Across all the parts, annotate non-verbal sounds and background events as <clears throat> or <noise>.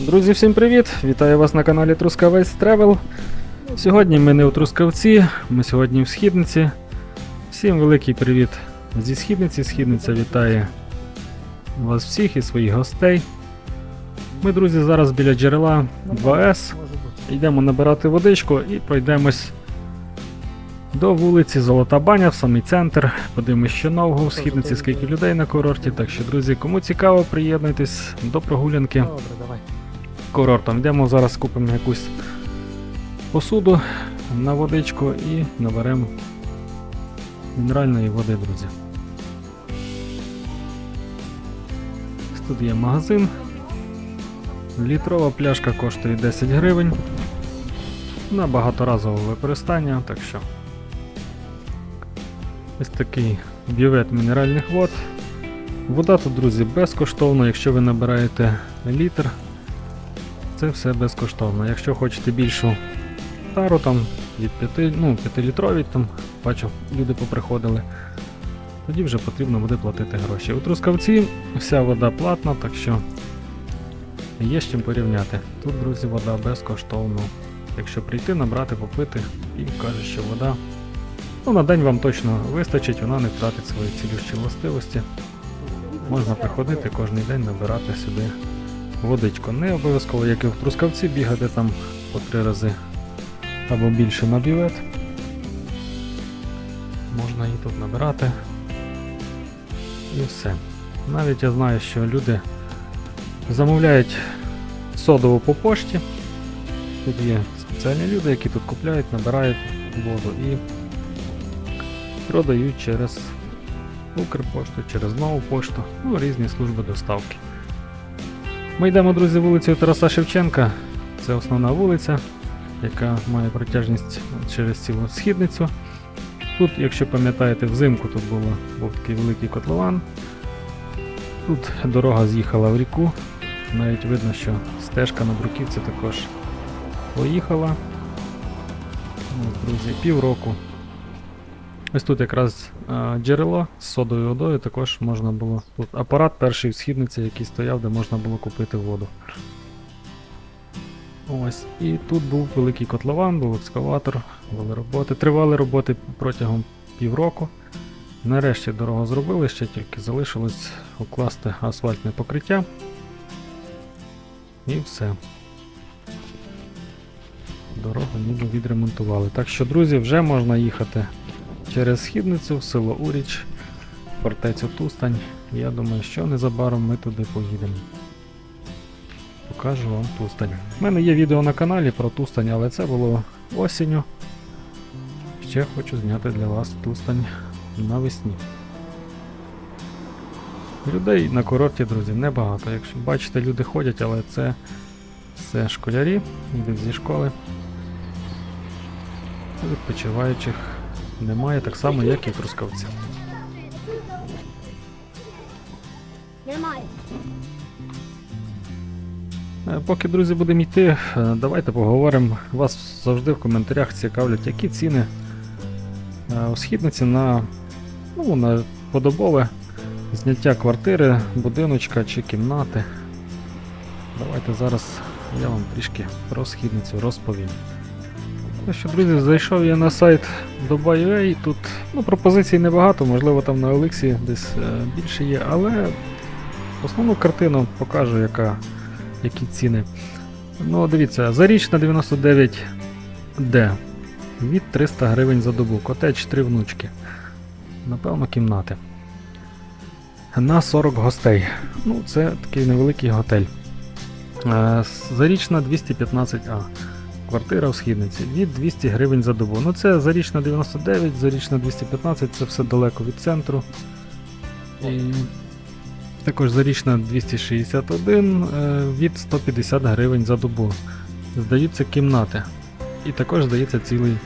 Друзі, всім привіт! Вітаю вас на каналі Трускавець Тревел. Сьогодні ми не у Трускавці, ми сьогодні в Східниці. Всім великий привіт зі Східниці. Східниця вітає вас всіх і своїх гостей. Ми, друзі, зараз біля джерела 2С. Йдемо набирати водичку і пройдемось до вулиці Золота Баня в самий центр. Подивимось, що нового в Східниці, скільки людей на курорті. Так що, друзі, кому цікаво, приєднуйтесь до прогулянки Добре, давай. Курортом. Йдемо зараз купимо якусь посуду на водичку і наберемо мінеральної води, друзі. Тут є магазин. Літрова пляшка коштує 10 гривень. На багаторазове використання, так що. Ось такий бювет мінеральних вод. Вода тут, друзі, безкоштовна, якщо ви набираєте літр, це все безкоштовно. Якщо хочете більшу тару, там від 5, ну, 5-літрові, там бачу, люди поприходили, тоді вже потрібно буде платити гроші. У Трускавці вся вода платна, так що є з чим порівняти. Тут, друзі, вода безкоштовна. Якщо прийти, набрати, попити і каже, що вода ну, на день вам точно вистачить, вона не втратить свої цілющі властивості. Можна приходити кожен день набирати сюди водичку. Не обов'язково, як і в Трускавці, бігати там по три рази або більше на бівет. Можна її тут набирати. І все. Навіть я знаю, що люди замовляють содову по пошті. Тут є спеціальні люди, які тут купляють, набирають воду і продають через Укрпошту, через нову пошту, ну різні служби доставки. Ми йдемо, друзі, вулицею Тараса Шевченка. Це основна вулиця, яка має протяжність через цілу східницю. Тут, якщо пам'ятаєте, взимку тут було, був такий великий котлован. Тут дорога з'їхала в ріку. Навіть видно, що стежка на Бруківці також поїхала. Ось, друзі, півроку. Ось тут якраз а, джерело з содовою водою також можна було. Тут апарат перший в східниці, який стояв, де можна було купити воду. Ось. І тут був великий котлован, був екскаватор, були роботи. Тривали роботи протягом півроку. Нарешті дорогу зробили, ще тільки залишилось укласти асфальтне покриття. І все. Дорогу ніби відремонтували. Так що, друзі, вже можна їхати через східницю в село Уріч, фортецю Тустань. Я думаю, що незабаром ми туди поїдемо. Покажу вам Тустань. У мене є відео на каналі про Тустань, але це було осінню. Ще хочу зняти для вас Тустань навесні. Людей на курорті, друзі, небагато. Якщо бачите, люди ходять, але це все школярі, йдуть зі школи. Відпочиваючих немає, так само, як і в Трускавці. Немає. Е, Поки, друзі, будемо йти, е, давайте поговоримо. Вас завжди в коментарях цікавлять, які ціни е, у східниці на, ну, на подобове зняття квартири, будиночка чи кімнати. Давайте зараз я вам трішки про східницю розповім. Ну що, друзі, зайшов я на сайт Dubai.ua, тут ну, пропозицій небагато, можливо там на Еликсі десь е, більше є, але основну картину покажу, яка, які ціни. Ну, дивіться, зарічна 99D від 300 гривень за добу. Котедж 3 внучки. Напевно, кімнати. На 40 гостей. Ну, це такий невеликий готель. Е, Зарічна 215А. Квартира в східниці від 200 гривень за добу. Ну це зарічна 99, зарічна 215, це все далеко від центру. І також зарічна 261 е, від 150 гривень за добу. Здаються кімнати. І також здається цілий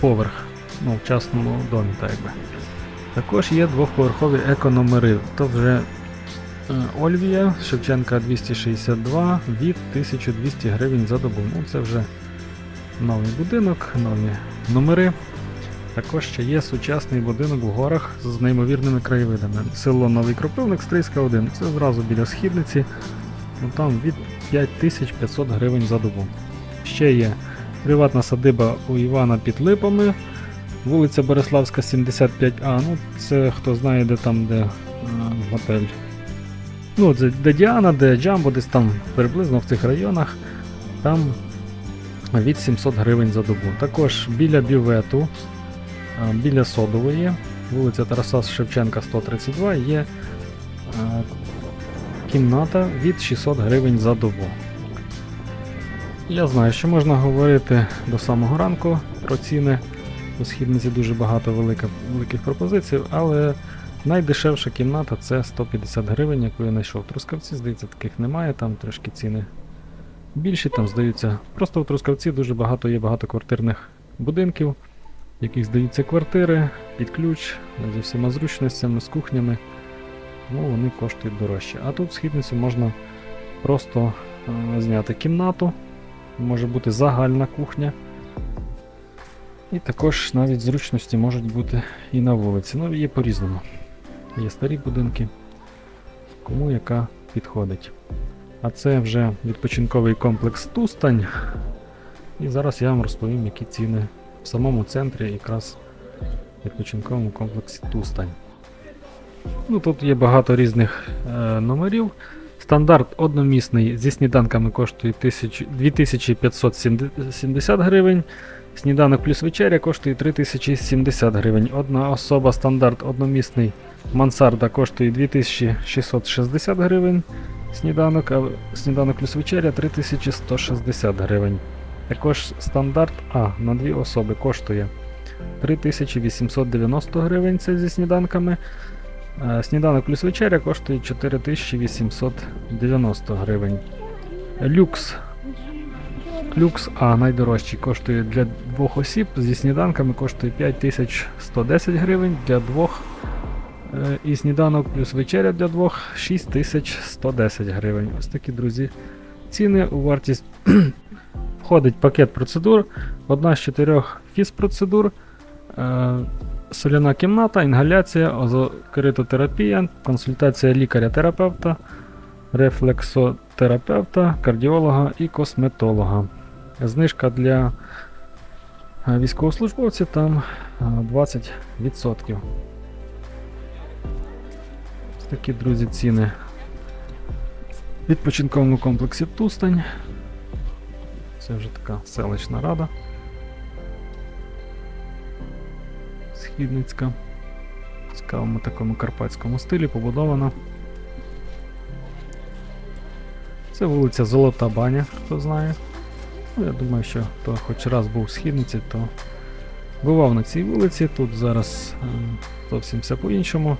поверх. Ну, в частному домі, так якби. Також є двохповерхові економери. То вже Ольвія Шевченка 262 від 1200 гривень за добу. Ну, це вже новий будинок, нові номери. Також ще є сучасний будинок в горах з неймовірними краєвидами. Село Новий Кропивник, Стрийська 1. Це зразу біля східниці. ну там від 5500 гривень за добу. Ще є приватна садиба у Івана під Липами, вулиця Бориславська, 75А. Ну, це хто знає, де там, де е, готель. Ну, де Діана, де Джамбо, десь там приблизно в цих районах. Там від 700 гривень за добу. Також біля бювету, біля содової, вулиця Тараса Шевченка 132, є кімната від 600 гривень за добу. Я знаю, що можна говорити до самого ранку про ціни. У східниці дуже багато великих пропозицій, але найдешевша кімната це 150 гривень, яку я знайшов. Трускавці, здається, таких немає, там трошки ціни більші, там здаються. Просто в Трускавці дуже багато є багатоквартирних будинків, в яких здаються квартири під ключ зі всіма зручностями, з кухнями. Ну, вони коштують дорожче. А тут в східницю можна просто е, зняти кімнату, може бути загальна кухня. І також навіть зручності можуть бути і на вулиці. Ну, є по-різному. Є старі будинки, кому яка підходить. А це вже відпочинковий комплекс Тустань. І зараз я вам розповім, які ціни в самому центрі якраз відпочинковому комплексі Тустань. Ну, тут є багато різних е, номерів. Стандарт одномісний зі сніданками коштує 2570 гривень. Сніданок плюс вечеря коштує 3070 гривень. Одна особа стандарт одномісний мансарда коштує 2660 гривень. Сніданок, а сніданок плюс вечеря 3160 гривень. Також стандарт А на дві особи коштує 3890 гривень це зі сніданками. Е, Сніданок плюс вечеря коштує 4890 гривень. Люкс. Люкс А найдорожчий коштує для двох осіб зі сніданками коштує 5110 гривень для двох. Е, І сніданок плюс вечеря для двох 6110 гривень. Ось такі, друзі. Ціни у вартість <clears throat> входить пакет процедур, одна з чотирьох фізпроцедур, е, соляна кімната, інгаляція, озокеритотерапія, консультація лікаря-терапевта, рефлексотерапевта, кардіолога і косметолога. Знижка для е, військовослужбовців там е, 20%. Такі, друзі, ціни в відпочинковому комплексі Тустань. Це вже така селищна рада. Східницька. В цікавому такому карпатському стилі побудована. Це вулиця Золота Баня, хто знає. Ну, я думаю, що хто хоч раз був в східниці, то бував на цій вулиці. Тут зараз е, зовсім все по-іншому.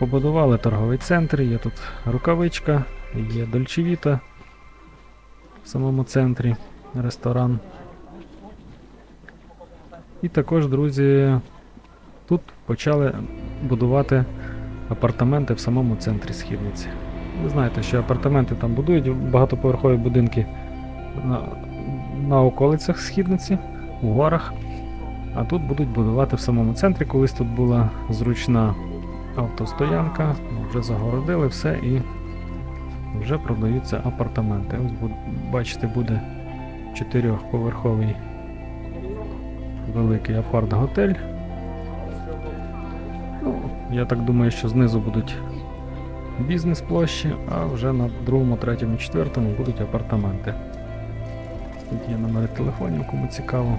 Побудували торговий центр, є тут рукавичка, є Дольчевіта в самому центрі, ресторан. І також, друзі, тут почали будувати апартаменти в самому центрі східниці. Ви знаєте, що апартаменти там будують, багатоповерхові будинки на, на околицях східниці, у горах. А тут будуть будувати в самому центрі. Колись тут була зручна автостоянка, вже загородили все і вже продаються апартаменти. Ось бачите, буде чотирьохповерховий великий апарт-готель. Ну, я так думаю, що знизу будуть бізнес-площі, а вже на другому, третьому, четвертому будуть апартаменти. Тут є номери телефонів, кому цікаво.